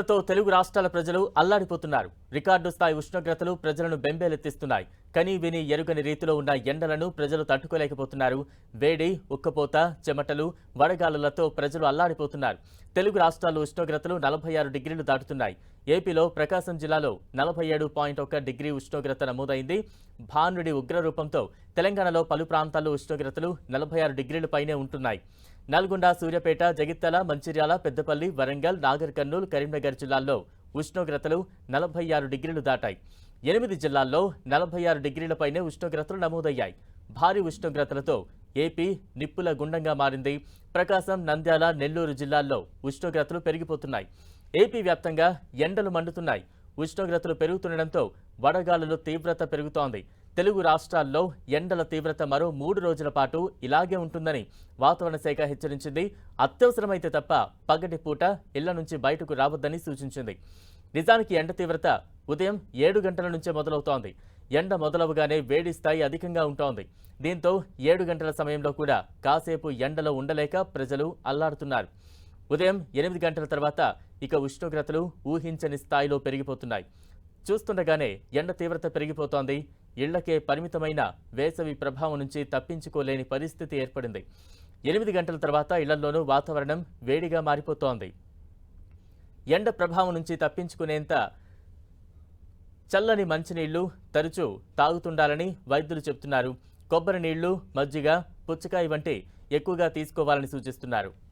ఎండలతో తెలుగు రాష్ట్రాల ప్రజలు అల్లాడిపోతున్నారు. రికార్డు స్థాయి ఉష్ణోగ్రతలు ప్రజలను బెంబేలెత్తిస్తున్నాయి. కని విని ఎరుగని రీతిలో ఉన్న ఎండలను ప్రజలు తట్టుకోలేకపోతున్నారు. వేడి ఉక్కపోత చెమటలు వడగాలులతో ప్రజలు అల్లాడిపోతున్నారు. తెలుగు రాష్ట్రాల్లో ఉష్ణోగ్రతలు నలభై ఆరు డిగ్రీలు దాటుతున్నాయి. ఏపీలో ప్రకాశం జిల్లాలో నలభై ఏడు పాయింట్ ఒక డిగ్రీ ఉష్ణోగ్రత నమోదైంది. భానుడి ఉగ్రరూపంతో తెలంగాణలో పలు ప్రాంతాల్లో ఉష్ణోగ్రతలు నలభై ఆరు డిగ్రీల పైనే ఉంటున్నాయి. నల్గొండ సూర్యాపేట జగిత్యాల మంచిర్యాల పెద్దపల్లి వరంగల్ నాగర్ కర్నూలు కరీంనగర్ జిల్లాల్లో ఉష్ణోగ్రతలు నలభై ఆరు డిగ్రీలు దాటాయి. ఎనిమిది జిల్లాల్లో నలభై ఆరు డిగ్రీలపైనే ఉష్ణోగ్రతలు నమోదయ్యాయి. భారీ ఉష్ణోగ్రతలతో ఏపీ నిప్పుల గుండంగా మారింది. ప్రకాశం నంద్యాల నెల్లూరు జిల్లాల్లో ఉష్ణోగ్రతలు పెరిగిపోతున్నాయి. ఏపీ వ్యాప్తంగా ఎండలు మండుతున్నాయి. ఉష్ణోగ్రతలు పెరుగుతుండటంతో వడగాలుల తీవ్రత పెరుగుతోంది. తెలుగు రాష్ట్రాల్లో ఎండల తీవ్రత మరో మూడు రోజుల పాటు ఇలాగే ఉంటుందని వాతావరణ శాఖ హెచ్చరించింది. అత్యవసరమైతే తప్ప పగటి పూట ఇళ్ళ నుంచి బయటకు రావద్దని సూచించింది. నిజానికి ఎండ తీవ్రత ఉదయం ఏడు గంటల నుంచే మొదలవుతోంది. ఎండ మొదలవగానే వేడి స్థాయి అధికంగా ఉంటోంది. దీంతో ఏడు గంటల సమయంలో కూడా కాసేపు ఎండలో ఉండలేక ప్రజలు అల్లాడుతున్నారు. ఉదయం ఎనిమిది గంటల తర్వాత ఇక ఉష్ణోగ్రతలు ఊహించని స్థాయిలో పెరిగిపోతున్నాయి. చూస్తుండగానే ఎండ తీవ్రత పెరిగిపోతోంది. ఇళ్ళకే పరిమితమైన వేసవి ప్రభావం నుంచి తప్పించుకోలేని పరిస్థితి ఏర్పడింది. ఎనిమిది గంటల తర్వాత ఇళ్ళలోనూ వాతావరణం వేడిగా మారిపోతోంది. ఎండ ప్రభావం నుంచి తప్పించుకునేంత చల్లని మంచినీళ్ళు తరచూ తాగుతుండాలని వైద్యులు చెబుతున్నారు. కొబ్బరి నీళ్ళు మజ్జిగ పుచ్చకాయ వంటి ఎక్కువగా తీసుకోవాలని సూచిస్తున్నారు.